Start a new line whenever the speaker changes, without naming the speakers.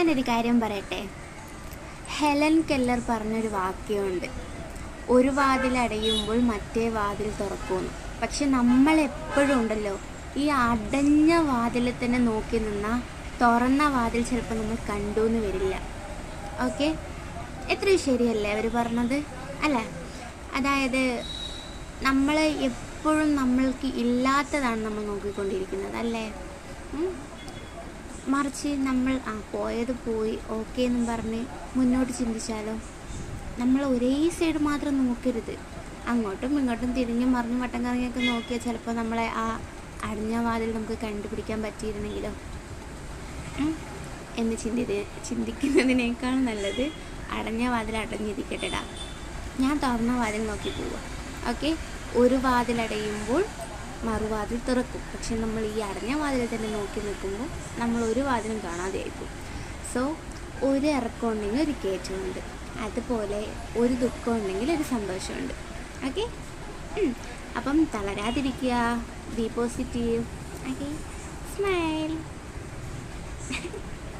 ഞാനൊരു കാര്യം പറയട്ടെ? ഹെലൻ കെല്ലർ പറഞ്ഞൊരു വാക്യമുണ്ട്. ഒരു വാതിൽ അടയുമ്പോൾ മറ്റേ വാതിൽ തുറക്കുമെന്ന് പക്ഷെ നമ്മൾ എപ്പോഴും ഉണ്ടല്ലോ ഈ അടഞ്ഞ വാതിൽ തന്നെ നോക്കി നിന്നാൽ തുറന്ന വാതിൽ ചിലപ്പോൾ നമ്മൾ കണ്ടു എന്ന് വരില്ല. ഓക്കെ? എത്രയും ശരിയല്ലേ അവർ പറഞ്ഞത്? അല്ല അതായത് നമ്മൾ എപ്പോഴും നമ്മൾക്ക് ഇല്ലാത്തതാണ് നമ്മൾ നോക്കിക്കൊണ്ടിരിക്കുന്നത് അല്ലേ? മറിച്ച് നമ്മൾ ആ പോയത് പോയി ഓക്കെ എന്നും പറഞ്ഞ് മുന്നോട്ട് ചിന്തിച്ചാലോ? നമ്മൾ ഒരേ സൈഡ് മാത്രം നോക്കരുത്. അങ്ങോട്ടും ഇങ്ങോട്ടും തിരിഞ്ഞും മറിഞ്ഞും വട്ടം കറങ്ങിയൊക്കെ നോക്കിയാൽ ചിലപ്പോൾ നമ്മളെ ആ അടഞ്ഞ വാതിൽ നമുക്ക് കണ്ടുപിടിക്കാൻ പറ്റിയിരുന്നെങ്കിലോ? എന്ന് ചിന്തി ചിന്തിക്കുന്നതിനേക്കാൾ നല്ലത് അടഞ്ഞ വാതിൽ അടഞ്ഞിരിക്കട്ടെടാ. ഞാൻ തുറന്ന വാതിൽ നോക്കി പോവുക ഓക്കെ ഒരു വാതിൽ അടയുമ്പോൾ മറുവാതിൽ തുറക്കും. പക്ഷെ നമ്മൾ ഈ അടഞ്ഞ വാതിൽ തന്നെ നോക്കി നിൽക്കുമ്പോൾ നമ്മൾ ഒരു വാതിലും കാണാതെ ആയിപ്പോവും സോ ഒരു ഇറക്കം ഉണ്ടെങ്കിൽ ഒരു കയറ്റമുണ്ട്. അതുപോലെ ഒരു ദുഃഖം ഉണ്ടെങ്കിൽ ഒരു സന്തോഷമുണ്ട്. ഓക്കെ അപ്പം തളരാതിരിക്കുക. Be positive okay smile